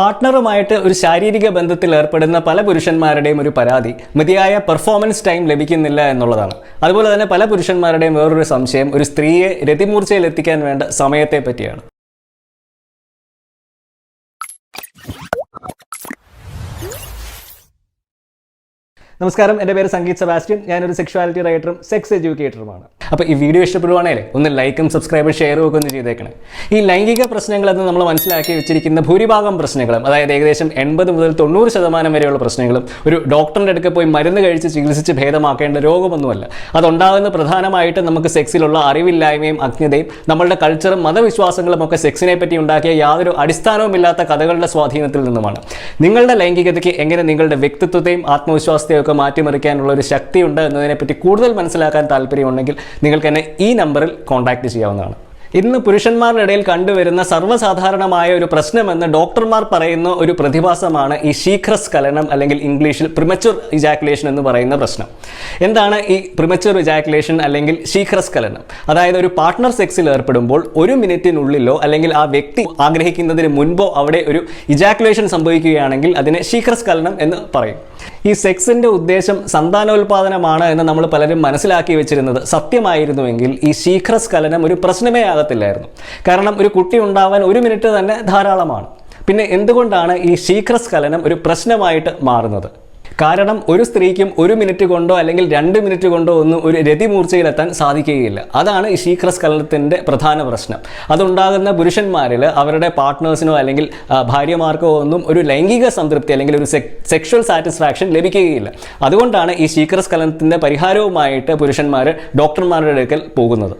പാർട്ട്ണറുമായിട്ട് ഒരു ശാരീരിക ബന്ധത്തിൽ ഏർപ്പെടുന്ന പല പുരുഷന്മാരുടെയും ഒരു പരാതി മതിയായ പെർഫോമൻസ് ടൈം ലഭിക്കുന്നില്ല എന്നുള്ളതാണ്. അതുപോലെ തന്നെ പല പുരുഷന്മാരുടെയും വേറൊരു സംശയം ഒരു സ്ത്രീയെ രതിമൂർച്ചയിൽ എത്തിക്കാൻ വേണ്ട സമയത്തെ പറ്റിയാണ്. നമസ്കാരം. എന്റെ പേര് സംഗീത് സെബാസ്റ്റ്യൻ. ഞാനൊരു സെക്ഷുവാലിറ്റി റൈറ്ററും സെക്സ് എഡ്യൂക്കേറ്ററുമാണ് അപ്പോൾ ഈ വീഡിയോ ഇഷ്ടപ്പെടുവാണെങ്കിൽ ഒന്ന് ലൈക്കും സബ്സ്ക്രൈബും ഷെയറും ഒക്കെ ഒന്ന് ചെയ്തേക്കണേ. ഈ ലൈംഗിക പ്രശ്നങ്ങളെന്ന് നമ്മൾ മനസ്സിലാക്കി വെച്ചിരിക്കുന്ന ഭൂരിഭാഗം പ്രശ്നങ്ങളും അതായത് ഏകദേശം എൺപത് മുതൽ തൊണ്ണൂറ് ശതമാനം വരെയുള്ള പ്രശ്നങ്ങളും ഒരു ഡോക്ടറിന്റെ അടുക്കൽ പോയി മരുന്ന് കഴിച്ച് ചികിത്സിച്ച് ഭേദമാക്കേണ്ട രോഗമൊന്നുമല്ല. അതുണ്ടാകുന്ന പ്രധാനമായിട്ട് നമുക്ക് സെക്സിലുള്ള അറിവില്ലായ്മയും അജ്ഞതയും നമ്മളുടെ കൾച്ചറും മതവിശ്വാസങ്ങളും ഒക്കെ സെക്സിനെ പറ്റി ഉണ്ടാക്കിയ യാതൊരു അടിസ്ഥാനവുമില്ലാത്ത കഥകളുടെ സ്വാധീനത്തിൽ നിന്നുമാണ്. നിങ്ങളുടെ ലൈംഗികതയ്ക്ക് എങ്ങനെ നിങ്ങളുടെ വ്യക്തിത്വത്തെയും ആത്മവിശ്വാസത്തെയും ഒക്കെ മാറ്റിമറിക്കാനുള്ള ഒരു ശക്തിയുണ്ട് എന്നതിനെപ്പറ്റി കൂടുതൽ മനസ്സിലാക്കാൻ താല്പര്യമുണ്ടെങ്കിൽ നിങ്ങൾക്ക് എന്നെ ഈ നമ്പറിൽ കോൺടാക്റ്റ് ചെയ്യാവുന്നതാണ്. ഇന്ന് പുരുഷന്മാരുടെ ഇടയിൽ കണ്ടുവരുന്ന സർവസാധാരണമായ ഒരു പ്രശ്നമെന്ന് ഡോക്ടർമാർ പറയുന്ന ഒരു പ്രതിഭാസമാണ് ഈ ശീഘ്രസ്ഖലനം അല്ലെങ്കിൽ ഇംഗ്ലീഷിൽ പ്രിമച്ചുർ ഇജാക്കുലേഷൻ എന്ന് പറയുന്ന പ്രശ്നം. എന്താണ് ഈ പ്രിമച്ചുർ ഇജാക്കുലേഷൻ അല്ലെങ്കിൽ ശീഘ്രസ്ഖലനം അതായത് ഒരു പാർട്ട്ണർ സെക്സിൽ ഏർപ്പെടുമ്പോൾ ഒരു മിനിറ്റിനുള്ളിലോ അല്ലെങ്കിൽ ആ വ്യക്തി ആഗ്രഹിക്കുന്നതിന് മുൻപോ അവിടെ ഒരു ഇജാക്കുലേഷൻ സംഭവിക്കുകയാണെങ്കിൽ അതിനെ ശീഘ്രസ്ഖലനം എന്ന് പറയും. ഈ സെക്സിന്റെ ഉദ്ദേശം സന്താനോൽപാദനമാണ് എന്ന് നമ്മൾ പലരും മനസ്സിലാക്കി വെച്ചിരുന്നത്. സത്യമായിരുന്നുവെങ്കിൽ ഈ ശീഘ്രസ്ഖലനം ഒരു പ്രശ്നമേ ആകത്തില്ലായിരുന്നു. കാരണം ഒരു കുട്ടി ഉണ്ടാവാൻ ഒരു മിനിറ്റ് തന്നെ ധാരാളമാണ്. പിന്നെ എന്തുകൊണ്ടാണ് ഈ ശീഘ്രസ്ഖലനം ഒരു പ്രശ്നമായിട്ട് മാറുന്നത്? കാരണം ഒരു സ്ത്രീക്കും ഒരു മിനിറ്റ് കൊണ്ടോ അല്ലെങ്കിൽ രണ്ട് മിനിറ്റ് കൊണ്ടോ ഒന്നും ഒരു രതിമൂർച്ചയിലെത്താൻ സാധിക്കുകയില്ല. അതാണ് ഈ ശീഘ്രസ്ഖലനത്തിന്റെ പ്രധാന പ്രശ്നം. അതുണ്ടാകുന്ന പുരുഷന്മാരിൽ അവരുടെ പാർട്ട്നേഴ്സിനോ അല്ലെങ്കിൽ ഭാര്യമാർക്കോ ഒന്നും ഒരു ലൈംഗിക സംതൃപ്തി അല്ലെങ്കിൽ ഒരു സെക്ഷൽ സാറ്റിസ്ഫാക്ഷൻ ലഭിക്കുകയില്ല. അതുകൊണ്ടാണ് ഈ ശീഘ്രസ്ഖലനത്തിന്റെ പരിഹാരവുമായിട്ട് പുരുഷന്മാർ ഡോക്ടർമാരുടെ അടുക്കൽ പോകുന്നത്.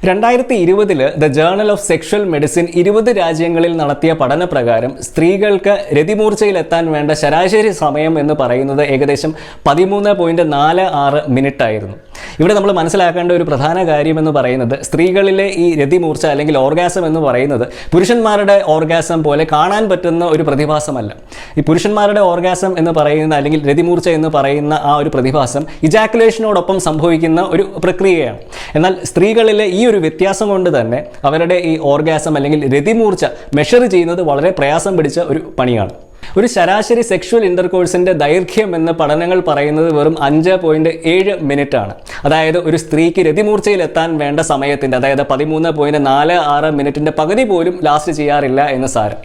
രണ്ടായിരത്തി ഇരുപതിൽ the journal of sexual medicine ഇരുപത് രാജ്യങ്ങളിൽ നടത്തിയ പഠന പ്രകാരം സ്ത്രീകൾക്ക് രതിമൂർച്ചയിലെത്താൻ വേണ്ട ശരാശരി സമയം എന്ന് പറയുന്നത് ഏകദേശം പതിമൂന്ന് പോയിന്റ് നാല് ആറ് മിനിറ്റ് ആയിരുന്നു ഇവിടെ നമ്മൾ മനസ്സിലാക്കേണ്ട ഒരു പ്രധാന കാര്യം എന്ന് പറയുന്നത് സ്ത്രീകളിലെ ഈ രതിമൂർച്ച അല്ലെങ്കിൽ ഓർഗാസം എന്ന് പറയുന്നത് പുരുഷന്മാരുടെ ഓർഗാസം പോലെ കാണാൻ പറ്റുന്ന ഒരു പ്രതിഭാസമല്ല. ഈ പുരുഷന്മാരുടെ ഓർഗാസം എന്ന് പറയുന്ന അല്ലെങ്കിൽ രതിമൂർച്ച എന്ന് പറയുന്ന ആ ഒരു പ്രതിഭാസം ഇജാക്കുലേഷനോടൊപ്പം സംഭവിക്കുന്ന ഒരു പ്രക്രിയയാണ്. എന്നാൽ സ്ത്രീകളിലെ ഈ ഒരു വ്യത്യാസം കൊണ്ട് തന്നെ അവരുടെ ഈ ഓർഗാസം അല്ലെങ്കിൽ രതിമൂർച്ച മെഷർ ചെയ്യുന്നത് വളരെ പ്രയാസം പിടിച്ച ഒരു പണിയാണ്. ഒരു ശരാശരി സെക്ഷുവൽ ഇന്റർകോഴ്സിന്റെ ദൈർഘ്യം എന്ന് പഠനങ്ങൾ പറയുന്നത് വെറും അഞ്ച് പോയിന്റ് ഏഴ് മിനിറ്റ് ആണ്. അതായത് ഒരു സ്ത്രീക്ക് രതിമൂർച്ചയിൽ എത്താൻ വേണ്ട സമയത്തിന്റെ അതായത് പതിമൂന്ന് പോയിന്റ് നാല് ആറ് മിനിറ്റിന്റെ പകുതി പോലും ലാസ്റ്റ് ചെയ്യാറില്ല എന്ന് സാരം.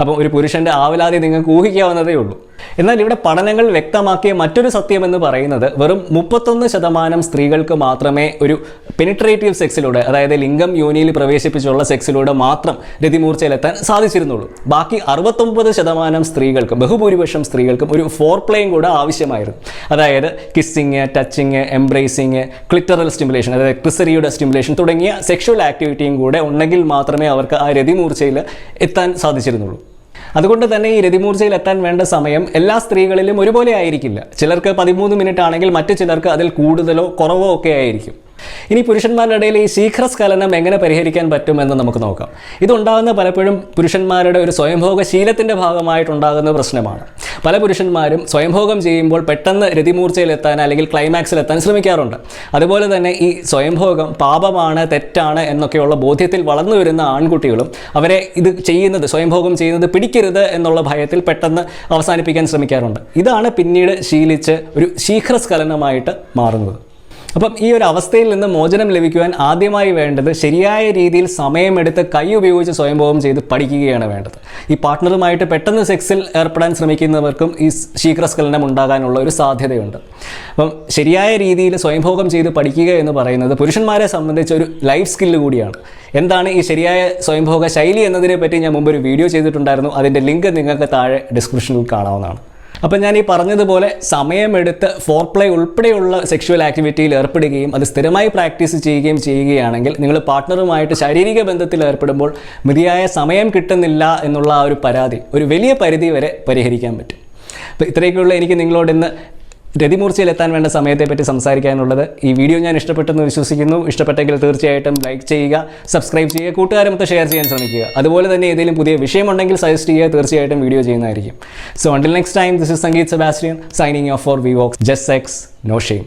അപ്പം ഒരു പുരുഷന്റെ ആവലാതി നിങ്ങൾക്ക് ഊഹിക്കാവുന്നതേ ഉള്ളൂ. എന്നാൽ ഇവിടെ പഠനങ്ങൾ വ്യക്തമാക്കിയ മറ്റൊരു സത്യം എന്ന് പറയുന്നത് വെറും മുപ്പത്തൊന്ന് ശതമാനം സ്ത്രീകൾക്ക് മാത്രമേ ഒരു പെനിട്രേറ്റീവ് സെക്സിലൂടെ അതായത് ലിംഗം യോനിയിൽ പ്രവേശിപ്പിച്ചുള്ള സെക്സിലൂടെ മാത്രം രതിമൂർച്ചയിലെത്താൻ സാധിച്ചിരുന്നുള്ളൂ. ബാക്കി അറുപത്തൊമ്പത് ശതമാനം സ്ത്രീകൾക്കും ബഹുഭൂരിപക്ഷം സ്ത്രീകൾക്കും ഒരു ഫോർ പ്ലേയും കൂടെ ആവശ്യമായിരുന്നു. അതായത് kissing touching embracing clitoral stimulation അതായത് ക്രിസറിയുടെ സ്റ്റിമുലേഷൻ തുടങ്ങിയ സെക്ഷുവൽ ആക്ടിവിറ്റിയും കൂടെ ഉണ്ടെങ്കിൽ മാത്രമേ അവർക്ക് ആ രതിമൂർച്ചയിൽ എത്താൻ സാധിച്ചിരുന്നുള്ളൂ. അതുകൊണ്ട് തന്നെ ഈ രതിമൂർച്ചയിൽ എത്താൻ വേണ്ട സമയം എല്ലാ സ്ത്രീകളിലും ഒരുപോലെ ആയിരിക്കില്ല. ചിലർക്ക് പതിമൂന്ന് മിനിറ്റ് ആണെങ്കിൽ മറ്റു ചിലർക്ക് അതിൽ കൂടുതലോ കുറവോ ഒക്കെ ആയിരിക്കും. ഇനി പുരുഷന്മാരുടെ ഇടയിൽ ഈ ശീഘ്രസ്ഖലനം എങ്ങനെ പരിഹരിക്കാൻ പറ്റുമെന്ന് നമുക്ക് നോക്കാം. ഇതുണ്ടാകുന്ന പലപ്പോഴും പുരുഷന്മാരുടെ ഒരു സ്വയംഭോഗ ശീലത്തിന്റെ ഭാഗമായിട്ടുണ്ടാകുന്ന പ്രശ്നമാണ്. പല പുരുഷന്മാരും സ്വയംഭോഗം ചെയ്യുമ്പോൾ പെട്ടെന്ന് രതിമൂർച്ചയിലെത്താൻ അല്ലെങ്കിൽ ക്ലൈമാക്സിലെത്താൻ ശ്രമിക്കാറുണ്ട്. അതുപോലെ തന്നെ ഈ സ്വയംഭോഗം പാപമാണ് തെറ്റാണ് എന്നൊക്കെയുള്ള ബോധ്യത്തിൽ വളർന്നു വരുന്ന ആൺകുട്ടികളും അവരെ ഇത് ചെയ്യുന്നത് സ്വയംഭോഗം ചെയ്യുന്നത് പിടിക്കരുത് എന്നുള്ള ഭയത്തിൽ പെട്ടെന്ന് അവസാനിപ്പിക്കാൻ ശ്രമിക്കാറുണ്ട്. ഇതാണ് പിന്നീട് ശീലിച്ച് ഒരു ശീഘ്രസ്ഖലനമായിട്ട് മാറുന്നത്. അപ്പം ഈ ഒരു അവസ്ഥയിൽ നിന്ന് മോചനം ലഭിക്കുവാൻ ആദ്യമായി വേണ്ടത് ശരിയായ രീതിയിൽ സമയമെടുത്ത് കൈ ഉപയോഗിച്ച് സ്വയംഭോഗം ചെയ്ത് പഠിക്കുകയാണ് വേണ്ടത്. ഈ പാർട്ട്ണറുമായിട്ട് പെട്ടെന്ന് സെക്സിൽ ഏർപ്പെടാൻ ശ്രമിക്കുന്നവർക്കും ഈ ശീഘ്രസ്ഖലനം ഉണ്ടാകാനുള്ള ഒരു സാധ്യതയുണ്ട്. അപ്പം ശരിയായ രീതിയിൽ സ്വയംഭോഗം ചെയ്ത് പഠിക്കുക എന്ന് പറയുന്നത് പുരുഷന്മാരെ സംബന്ധിച്ച് ഒരു ലൈഫ് സ്കില്ല് കൂടിയാണ്. എന്താണ് ഈ ശരിയായ സ്വയംഭോഗ ശൈലി എന്നതിനെ പറ്റി ഞാൻ മുമ്പ് ഒരു വീഡിയോ ചെയ്തിട്ടുണ്ടായിരുന്നു. അതിന്റെ ലിങ്ക് നിങ്ങൾക്ക് താഴെ ഡിസ്ക്രിപ്ഷനിൽ കാണാവുന്നതാണ്. അപ്പം ഞാൻ ഈ പറഞ്ഞതുപോലെ സമയമെടുത്ത് ഫോർ പ്ലേ ഉൾപ്പെടെയുള്ള സെക്ഷുവൽ ആക്ടിവിറ്റിയിൽ ഏർപ്പെടുകയും അത് സ്ഥിരമായി പ്രാക്ടീസ് ചെയ്യുകയും ചെയ്യുകയാണെങ്കിൽ നിങ്ങൾ പാർട്ട്ണറുമായിട്ട് ശാരീരിക ബന്ധത്തിൽ ഏർപ്പെടുമ്പോൾ മതിയായ സമയം കിട്ടുന്നില്ല എന്നുള്ള ആ ഒരു പരാതി ഒരു വലിയ പരിധി വരെ പരിഹരിക്കാൻ പറ്റും. അപ്പോൾ ഇത്രയൊക്കെയുള്ള എനിക്ക് നിങ്ങളോട് ഇന്ന് രതിമൂർച്ചയിലെത്താൻ വേണ്ട സമയത്തെപ്പറ്റി സംസാരിക്കാനുള്ളത് ഈ വീഡിയോ ഞാൻ ഇഷ്ടപ്പെട്ടെന്ന് വിശ്വസിക്കുന്നു. ഇഷ്ടപ്പെട്ടെങ്കിൽ തീർച്ചയായിട്ടും ലൈക്ക് ചെയ്യുക സബ്സ്ക്രൈബ് ചെയ്യുക കൂട്ടുകാരുമൊത്ത് ഷെയർ ചെയ്യാൻ ശ്രമിക്കുക. അതുപോലെ തന്നെ ഏതെങ്കിലും പുതിയ വിഷയമുണ്ടെങ്കിൽ സജസ്റ്റ് ചെയ്യുക തീർച്ചയായിട്ടും വീഡിയോ ചെയ്യുന്നതായിരിക്കും. So until next time this is Sangeeth Sebastian signing off for we vox just sex no shame